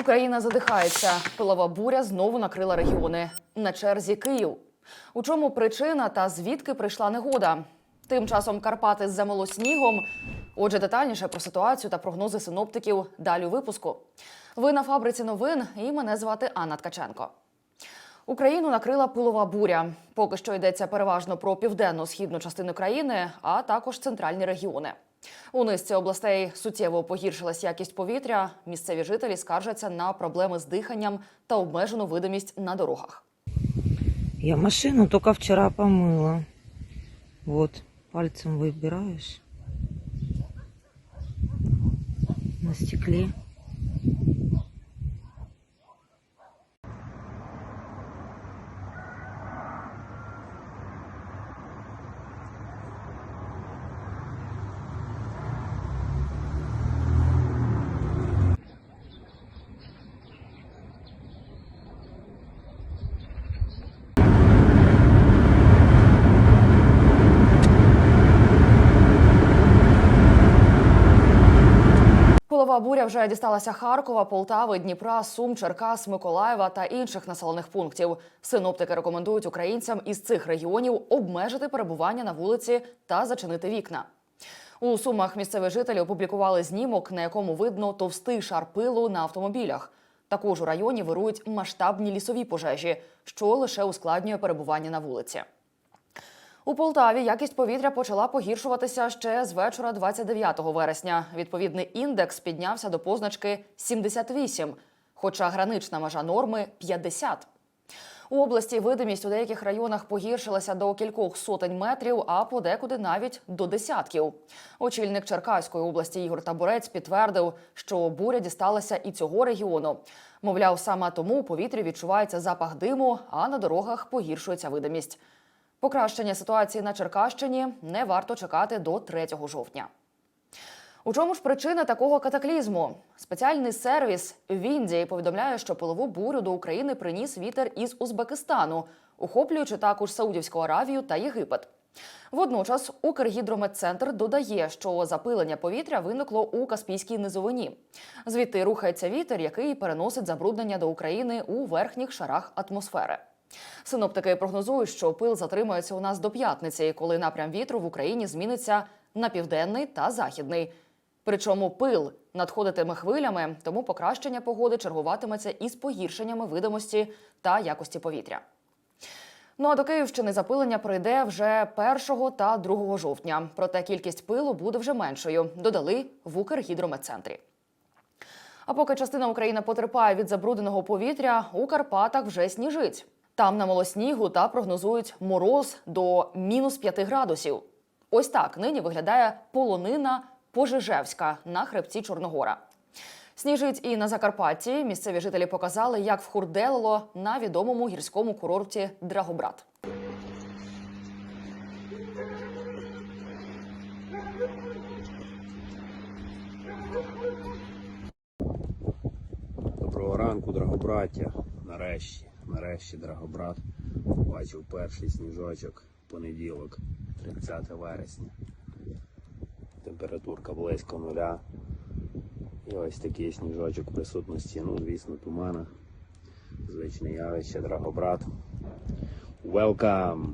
Україна задихається. Пилова буря знову накрила регіони. На черзі Київ. У чому причина та звідки прийшла негода? Тим часом Карпати замело снігом. Отже, детальніше про ситуацію та прогнози синоптиків далі у випуску. Ви на фабриці новин і мене звати Анна Ткаченко. Україну накрила пилова буря. Поки що йдеться переважно про південно-східну частину країни, а також центральні регіони. У низці областей суттєво погіршилась якість повітря. Місцеві жителі скаржаться на проблеми з диханням та обмежену видимість на дорогах. Я машину тільки вчора помила. Вот, пальцем вибираєш На стекле. Пилова буря вже дісталася Харкова, Полтави, Дніпра, Сум, Черкас, Миколаєва та інших населених пунктів. Синоптики рекомендують українцям із цих регіонів обмежити перебування на вулиці та зачинити вікна. У Сумах місцеві жителі опублікували знімок, на якому видно товстий шар пилу на автомобілях. Також у районі вирують масштабні лісові пожежі, що лише ускладнює перебування на вулиці. У Полтаві якість повітря почала погіршуватися ще з вечора 29 вересня. Відповідний індекс піднявся до позначки 78, хоча гранична межа норми 50. У області видимість у деяких районах погіршилася до кількох сотень метрів, а подекуди навіть до десятків. Очільник Черкаської області Ігор Табурець підтвердив, що буря дісталася і цього регіону. Мовляв, саме тому у повітрі відчувається запах диму, а на дорогах погіршується видимість. Покращення ситуації на Черкащині не варто чекати до 3 жовтня. У чому ж причина такого катаклізму? Спеціальний сервіс в Індії повідомляє, що пилову бурю до України приніс вітер із Узбекистану, охоплюючи також Саудівську Аравію та Єгипет. Водночас Укргідрометцентр додає, що запилення повітря виникло у Каспійській низовині. Звідти рухається вітер, який переносить забруднення до України у верхніх шарах атмосфери. Синоптики прогнозують, що пил затримається у нас до п'ятниці, коли напрям вітру в Україні зміниться на південний та західний. Причому пил надходитиме хвилями, тому покращення погоди чергуватиметься із погіршеннями видимості та якості повітря. Ну а до Київщини запилення прийде вже 1 та 2 жовтня. Проте кількість пилу буде вже меншою, додали в Укргідрометцентрі. А поки частина України потерпає від забрудненого повітря, у Карпатах вже сніжить. Там намело снігу та прогнозують мороз до мінус 5 градусів. Ось так нині виглядає полонина Пожежевська на хребці Чорногора. Сніжить і на Закарпатті. Місцеві жителі показали, як вхурделило на відомому гірському курорті Драгобрат. Доброго ранку, драгобраття. Нарешті, нарешті, драгобрат. Бачив перший сніжочок понеділок, 30 вересня. Температурка близько нуля. І ось такий сніжочок присутності, ну, звісно, тумана. Звичне явище, драгобрат. Welcome!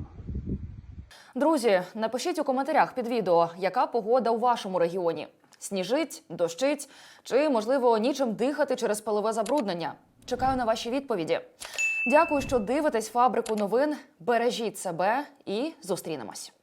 Друзі, напишіть у коментарях під відео, яка погода у вашому регіоні: сніжить, дощить чи, можливо, нічим дихати через пилове забруднення. Чекаю на ваші відповіді. Дякую, що дивитесь фабрику новин. Бережіть себе і зустрінемось.